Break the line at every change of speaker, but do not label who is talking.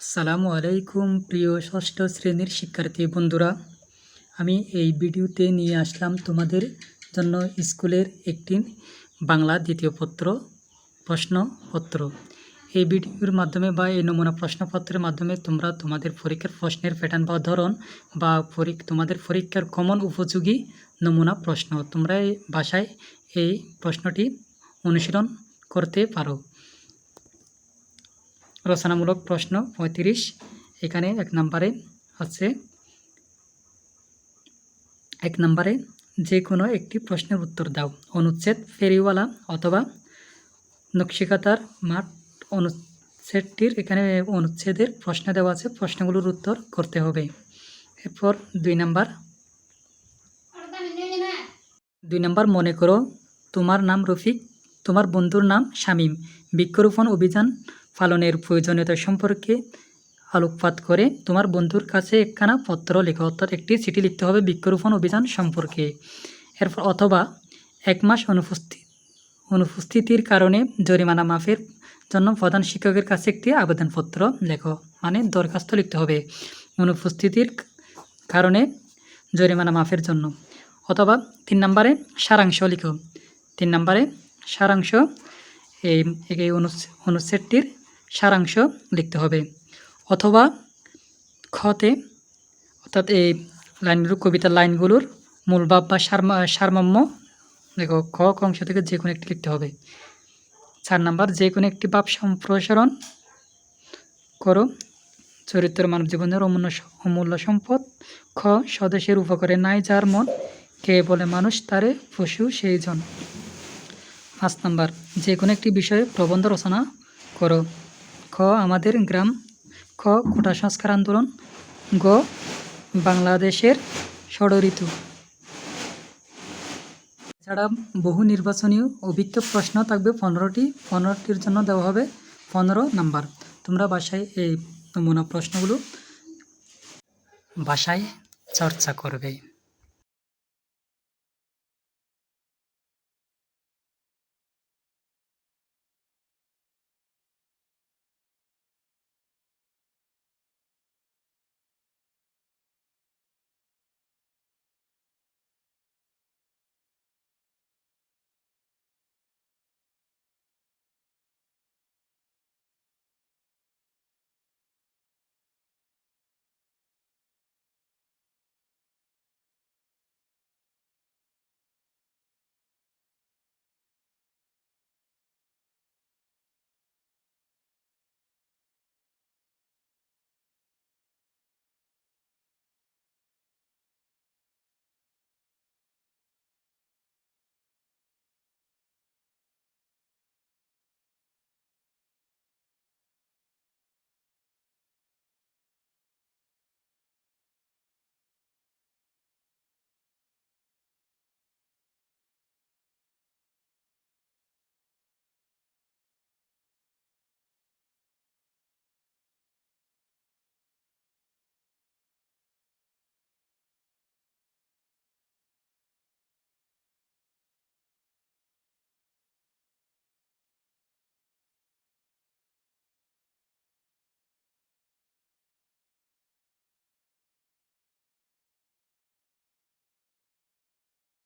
আসসালামু আলাইকুম প্রিয় ষষ্ঠ শ্রেণির শিক্ষার্থী বন্ধুরা। আমি এই ভিডিওতে নিয়ে আসলাম তোমাদের জন্য স্কুলের একটি বাংলা দ্বিতীয় পত্র, প্রশ্নপত্র। এই ভিডিওর মাধ্যমে বা এই নমুনা প্রশ্নপত্রের মাধ্যমে তোমরা তোমাদের পরীক্ষার প্রশ্নের প্যাটার্ন বা ধরন বা তোমাদের পরীক্ষার কমন উপযোগী নমুনা প্রশ্ন তোমরা এই ভাষায় এই প্রশ্নটি অনুশীলন করতে পারো। রচনামূলক প্রশ্ন পঁয়ত্রিশ। এখানে এক নম্বরে হচ্ছে, এক নম্বরে যে কোনো একটি প্রশ্নের উত্তর দাও। অনুচ্ছেদ, ফেরিওয়ালা অথবা নকশিকাতার মাঠ অনুচ্ছেদটির এখানে অনুচ্ছেদের প্রশ্ন দেওয়া আছে। প্রশ্নগুলোর উত্তর করতে হবে। এরপর দুই নাম্বার। দুই নাম্বার, মনে করো, তোমার নাম রফিক, তোমার বন্ধুর নাম শামীম। বৃক্ষরোপণ অভিযান পালনের প্রয়োজনীয়তা সম্পর্কে আলোকপাত করে তোমার বন্ধুর কাছে একখানা পত্র লেখো, অর্থাৎ একটি চিঠি লিখতে হবে বৃক্ষরোপণ অভিযান সম্পর্কে। এরপর অথবা এক মাস অনুপস্থিত অনুপস্থিতির কারণে জরিমানা মাফের জন্য প্রধান শিক্ষকের কাছে একটি আবেদনপত্র লেখো মানে দরখাস্ত লিখতে হবে অনুপস্থিতির কারণে জরিমানা মাফের জন্য। অথবা তিন নম্বরে সারাংশ লিখো, তিন নম্বরে সারাংশ এই অনুচ্ছেদটির সারাংশ লিখতে হবে। অথবা খতে, অর্থাৎ এই লাইনগুলো কবিতার লাইনগুলোর মূল ভাব বা সারমা, সারমর্ম, দেখো, খ অংশ থেকে যে কোনো একটি লিখতে হবে। চার নাম্বার, যে কোনো একটি ভাব সম্প্রসারণ করো। চরিত্র মানব জীবনের অমূল্য অমূল্য সম্পদ। খ, স্বদেশের উপকারে নাই যার মন। কে বলে মানুষ, তারে পশু সেই জন। পাঁচ নাম্বার, যে কোনো একটি বিষয়ে প্রবন্ধ রচনা করো। আমাদের গ্রাম খ কোটা সংস্কার আন্দোলন, গ বাংলাদেশের ষড়ঋতু। এছাড়া বহু নির্বাচনীয় অভিজ্ঞ প্রশ্ন থাকবে পনেরোটি, পনেরোটির জন্য দেওয়া হবে পনেরো নাম্বার। তোমরা বাসায় এই নমুনা প্রশ্নগুলো বাসায় চর্চা করবে।